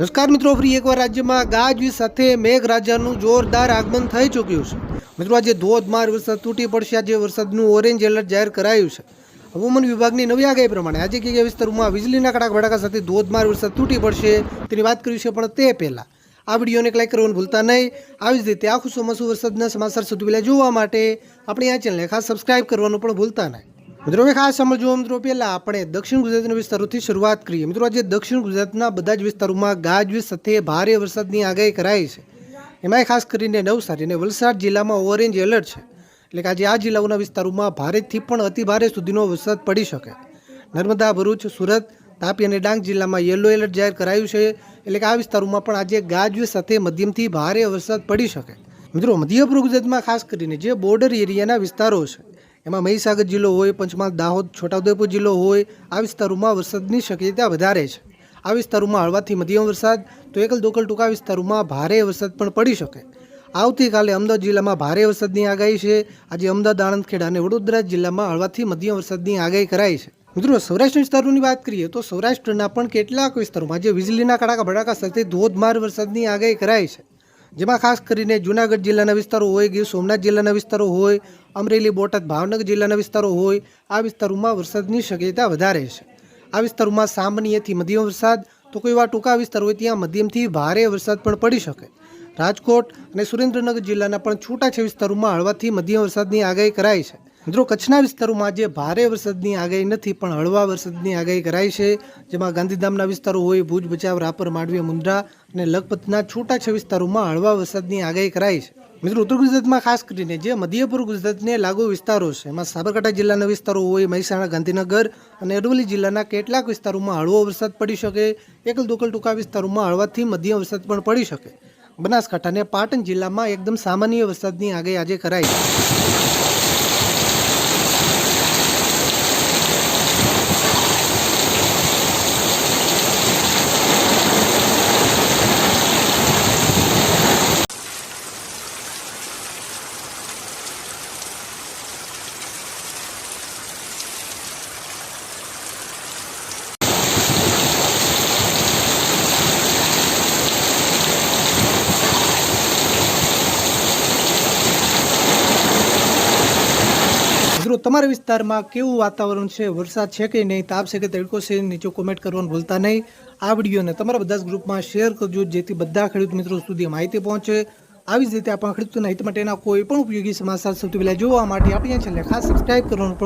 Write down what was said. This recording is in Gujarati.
નમસ્કાર મિત્રો, ફરી એકવાર રાજ્યમાં ગાજવીજ સાથે મેઘરાજાનું જોરદાર આગમન થઈ ચૂક્યું છે. મિત્રો, આજે ધોધમાર વરસાદ તૂટી પડશે. આજે વરસાદનું ઓરેન્જ એલર્ટ જાહેર કરાયું છે. હવામાન વિભાગની નવી આગાહી પ્રમાણે આજે કયા વિસ્તારોમાં વીજળીના કડાક ભડાકા સાથે ધોધમાર વરસાદ તૂટી પડશે તેની વાત કરી છે, પણ તે પહેલાં આ વિડીયોને લાઈક કરવાનું ભૂલતા નહીં. આવી જ રીતે આખું ચોમાસું વરસાદના સમાચાર સુધી પહેલાં જોવા માટે આપણી આ ચેનલને ખાસ સબસ્ક્રાઈબ કરવાનું પણ ભૂલતા નહીં. મિત્રો, હવે ખાસ સમજો મિત્રો, પહેલાં આપણે દક્ષિણ ગુજરાતના વિસ્તારોથી શરૂઆત કરીએ. મિત્રો, આજે દક્ષિણ ગુજરાતના બધા જ વિસ્તારોમાં ગાજવીજ સાથે ભારે વરસાદની આગાહી કરાઈ છે. એમાંય ખાસ કરીને નવસારી અને વલસાડ જિલ્લામાં ઓરેન્જ એલર્ટ છે. એટલે કે આજે આ જિલ્લાઓના વિસ્તારોમાં ભારેથી પણ અતિ ભારે સુધીનો વરસાદ પડી શકે. નર્મદા, ભરૂચ, સુરત, તાપી અને ડાંગ જિલ્લામાં યલો એલર્ટ જાહેર કરાયું છે. એટલે કે આ વિસ્તારોમાં પણ આજે ગાજવીજ સાથે મધ્યમથી ભારે વરસાદ પડી શકે. મિત્રો મધ્ય ગુજરાતમાં ખાસ કરીને જે બોર્ડર એરિયાના વિસ્તારો છે એમાં મહીસાગર જિલ્લો હોય, પંચમહાલ, દાહોદ, છોટાઉદેપુર જિલ્લો હોય, આ વિસ્તારોમાં વરસાદની શક્યતા વધારે છે. આ વિસ્તારોમાં હળવાથી મધ્યમ વરસાદ, તો એકલ દોકલ ટૂંકા વિસ્તારોમાં ભારે વરસાદ પણ પડી શકે. આવતીકાલે અમદાવાદ જિલ્લામાં ભારે વરસાદની આગાહી છે. આજે અમદાવાદ આણંદ ખેડા અને વડોદરા જિલ્લામાં હળવાથી મધ્યમ વરસાદની આગાહી કરાઈ છે. મિત્રો, સૌરાષ્ટ્ર વિસ્તારોની વાત કરીએ, તો સૌરાષ્ટ્રના પણ કેટલાક વિસ્તારોમાં જે વીજળીના કડાકા ભડાકા સાથે ધોધમાર વરસાદની આગાહી કરાઈ છે. જેમાં ખાસ કરીને જૂનાગઢ જિલ્લાના વિસ્તારો હોય, ગીર સોમનાથ જિલ્લાના વિસ્તારો હોય, અમરેલી, બોટાદ, ભાવનગર જિલ્લાના વિસ્તારો હોય, આ વિસ્તારોમાં વરસાદની શક્યતા વધારે છે. આ વિસ્તારોમાં સામાન્યથી મધ્યમ વરસાદ, તો કોઈ એવા ટૂંકા વિસ્તાર હોય ત્યાં મધ્યમથી ભારે વરસાદ પણ પડી શકે. રાજકોટ અને સુરેન્દ્રનગર જિલ્લાના પણ છૂટાછે વિસ્તારોમાં હળવાથી મધ્યમ વરસાદની આગાહી કરાઈ છે. મિત્રો, કચ્છના વિસ્તારોમાં આજે ભારે વરસાદની આગાહી નથી, પણ હળવા વરસાદની આગાહી કરાઈ છે, જેમાં ગાંધીધામના વિસ્તારો હોય, ભુજ બચાવ રાપર માંડવી મુન્દ્રા અને લખપતના છૂટાછા વિસ્તારોમાં હળવા વરસાદની આગાહી કરાઈ છે. મિત્રો, ઉત્તર ગુજરાતમાં ખાસ કરીને જે મધ્ય પૂર્વ ગુજરાતને લાગુ વિસ્તારો છે, એમાં સાબરકાંઠા જિલ્લાના વિસ્તારો હોય, મહેસાણા, ગાંધીનગર અને અરવલ્લી જિલ્લાના કેટલાક વિસ્તારોમાં હળવો વરસાદ પડી શકે, એકલ દોકલ ટૂંકા વિસ્તારોમાં હળવાથી મધ્યમ વરસાદ પણ પડી શકે. બનાસકાંઠા અને પાટણ જિલ્લામાં એકદમ સામાન્ય વરસાદની આગાહી આજે કરાઈ મિત્રો, તમારા વિસ્તારમાં કેવું વાતાવરણ છે? વરસાદ છે કે નહીં? તાપ છે કે તડકો છે? નીચે કોમેન્ટ કરવાનું ભૂલતા નહીં. આ વિડીયોને તમારા બધા જ ગ્રુપમાં શેર કરજો, જેથી બધા ખેડૂત મિત્રો સુધી માહિતી પહોંચે. આવી જ રીતે આપણા ખેડૂતોના હિત માટેના કોઈ પણ ઉપયોગી સમાચાર સૌથી પહેલાં જોવા માટે આપણી ચેનલને ખાસ સબસ્ક્રાઈબ કરવાનું